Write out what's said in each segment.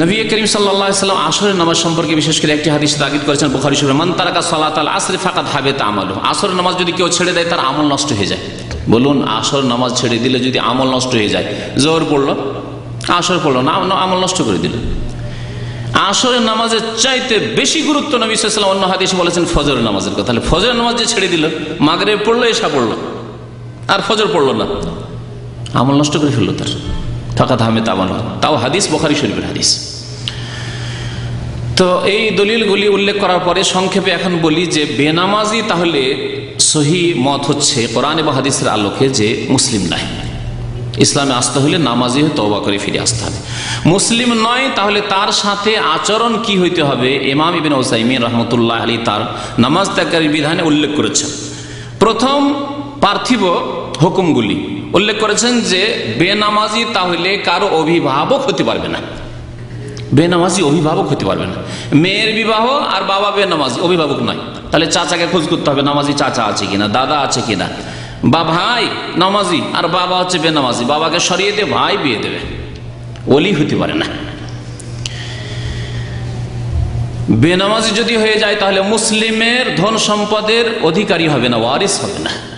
নবী করিম সাল্লাম আসরের নামাজ সম্পর্কে বিশেষ করে একটি হাদিস তাগিদ করেছেন বুখারি শরীফ, মান তারাকা সালাত আল আসরে ফাঁকাত হাবে তা আমল আসরের নামাজ যদি কেউ ছেড়ে দেয়, তার আমল নষ্ট হয়ে যায়। বলুন আসর নামাজ ছেড়ে দিলে যদি আমল নষ্ট হয়ে যায়, জোর পড়ল? আসর পড়ল না, আমল নষ্ট করে দিল। আসরের নামাজের চাইতে বেশি গুরুত্ব নবী সাল্লাম অন্য হাদিস বলেছেন ফজরের নামাজের কথা। তাহলে ফজরের নামাজ যে ছেড়ে দিল মাগরে পড়ল এসা পড়ল, আর ফজর পড়ল না। আমল নষ্ট করে ফেলল তার। ফাঁকা ধামে তামাল তাও হাদিস, বখারি শরীফের হাদিস। তো এই দলিলগুলি উল্লেখ করার পরে সংক্ষেপে এখন বলি যে, বেনামাজি তাহলে সহি মত হচ্ছে কোরআন এবং হাদিসের আলোকে যে মুসলিম নাই। ইসলামে আসতে হলে নামাজি হয়ে তবা করে ফিরে আসতে হবে। মুসলিম নয়, তাহলে তার সাথে আচরণ কি হইতে হবে? ইমাম ইবিন ওসাইমিন রহমতুল্লাহ আলী তার নামাজ ত্যাগের বিধানে উল্লেখ করেছেন। প্রথম পার্থিব হুকুমগুলি। উল্লেখ করেছেন যে, বেনামাজি তাহলে কারও অভিভাবক হতে পারবে না। বেনামাজি অভিভাবক হতে পারবে না। মেয়ের বিবাহ আর বাবা বেনামাজি, অভিভাবক নয়। তাহলে চাচাকে খোঁজ করতে হবে, নামাজি চাচা আছে কিনা, দাদা আছে কিনা। বা ভাই নামাজি, আর বাবা হচ্ছে বেনামাজি। বাবাকে সরিয়ে দিয়ে ভাই বিয়ে দেবে। ওলি হতে পারে না। বেনামাজি যদি হয়ে যায়, তাহলে মুসলিমের ধন সম্পদের অধিকারী হবে না, ওয়ারিস হবে না।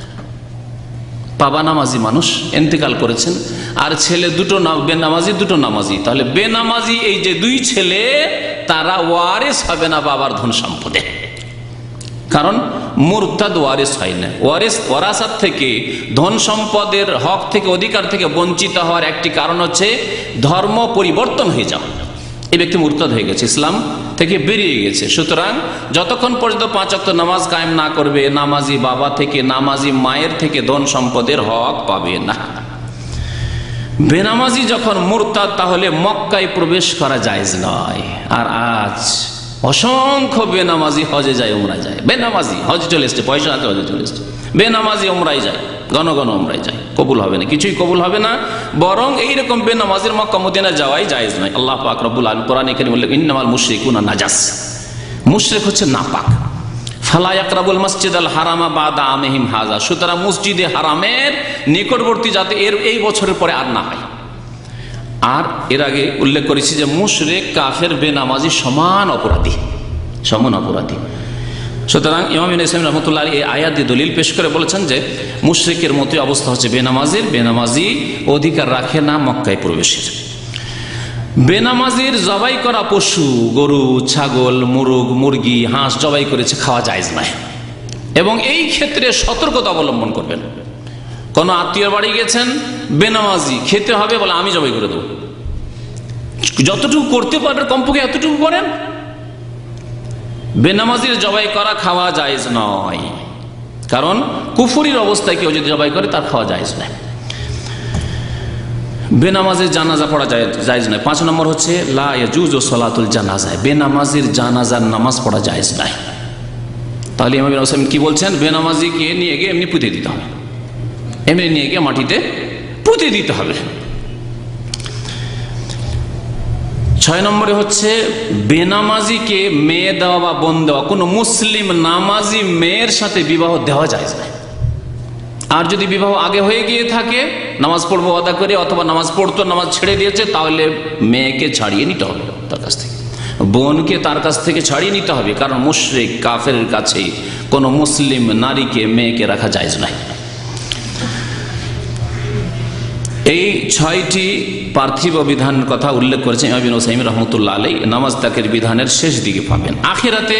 বাবা নামাজি মানুষ, এন্তেকাল করেছেন। আর ছেলে দুটো বেনামাজি দুটো নামাজি। তাহলে বেনামাজি এই যে দুই ছেলে, তারা ওয়ারেস হবে না বাবার ধন সম্পদে। কারণ মুরতাদ ওয়ারেস হয় না। ওয়ারেস ওয়ারাসাত থেকে, ধন সম্পদের হক থেকে, অধিকার থেকে বঞ্চিত হওয়ার একটি কারণ হচ্ছে ধর্ম পরিবর্তন হয়ে যাওয়া। এই ব্যক্তি মুরতাদ হয়ে গেছে, ইসলাম থেকে বেরিয়ে গেছে। সুতরাং যতক্ষণ পর্যন্ত পাঁচক্ত নামাজ কায়েম না করবে, নামাজি বাবা থেকে, নামাজি মায়ের থেকে ধন সম্পদের হক পাবে না। বেনামাজি যখন মুরতাদ, তাহলে মক্কায় প্রবেশ করা যায়জ নয়। আর আজ অসংখ্য বেনামাজি হজে যায় উমরা যায়। বেনামাজি, হজ চলে এসছে, পয়সা আছে, হজে চলে এসছে। বেনামাজি উমরাই যায় ঘন ঘন উমরাই যায়। কবুল হবে না, কিছুই কবুল হবে না। বরং এইরকম বেনামাজির মক্কা মদিনা যাওয়াই জায়েজ নয়। আল্লাহ পাক রব্বুল আলম কোরআন এখানে বললেন, ইন্নামাল মুশরিকুনা নাজাস। মুশরিক হচ্ছে নাপাক। ফালা আকরাবুল মসজিদ আল হারামা হাজা। সুতরাং মসজিদে হারামের নিকটবর্তী এর এই বছরের পরে আর না হয়। আর এর আগে উল্লেখ করেছি যে কাফের সমান অপরাধী। সমান অপরাধী। সুতরাং ইমাম ইসলাম রহমতুল্লাহ এই আয়াত দলিল পেশ করে বলেছেন যে মুশরিকের মতোই অবস্থা হচ্ছে বেনামাজির, বেনামাজি অধিকার রাখে না মক্কায় প্রবেশের। বেনামাজির জবাই করা পশু, গরু, ছাগল, মুরগ, মুরগি, হাঁস জবাই করেছে খাওয়া যায় নাই এবং এই ক্ষেত্রে সতর্কতা অবলম্বন করবেন। কোনো আত্মীয় বাড়ি গেছেন, বেনামাজি খেতে হবে বলে আমি জবাই করে দেবো। যতটুকু করতে পারেন কমপক্ষে এতটুকু করেন বেনামাজির জবাই করা খাওয়া জায়েজ নয়। কারণ কুফুরির অবস্থায় কেউ যদি জবাই করে, তার খাওয়া জায়েজ নয়। বেনামাজের জানাজা পড়া যায় জায়েজ নয়। পাঁচ নম্বর হচ্ছে লাজুজ ও সলাতুল জানাজায়। বেনামাজির জানাজার নামাজ পড়া জায়েজ নয়। তাহলে ইমাম হোসেন কি বলছেন? বেনামাজিকে নিয়ে গিয়ে এমনি পুঁতে দিতে হবে। এমনি নিয়ে গিয়ে মাটিতে পুঁতে দিতে হবে। ছয় নম্বরে হচ্ছে, বেনামাজিকে মেয়ে দেওয়া বা বোন দেওয়া। কোনো মুসলিম নামাজি মেয়ের সাথে বিবাহ দেওয়া যায় না। আর যদি বিবাহ আগে হয়ে গিয়ে থাকে, নামাজ পড়ব আদা করে, অথবা নামাজ পড়তো, নামাজ ছেড়ে দিয়েছে, তাহলে মেয়েকে ছাড়িয়ে নিতে হবে তার কাছ থেকে। বোনকে তার কাছ থেকে ছাড়িয়ে নিতে হবে, কারণ মুশ্রিক কাফের কাছে কোনো মুসলিম নারীকে মেয়েকে রাখা যায় না এই ছয়টি পার্থিব বিধান কথা উল্লেখ করেছেন রহমতুল্লাহ আলী নামাজ তাকের বিধানের শেষ দিকে পাবেন। আখেরাতে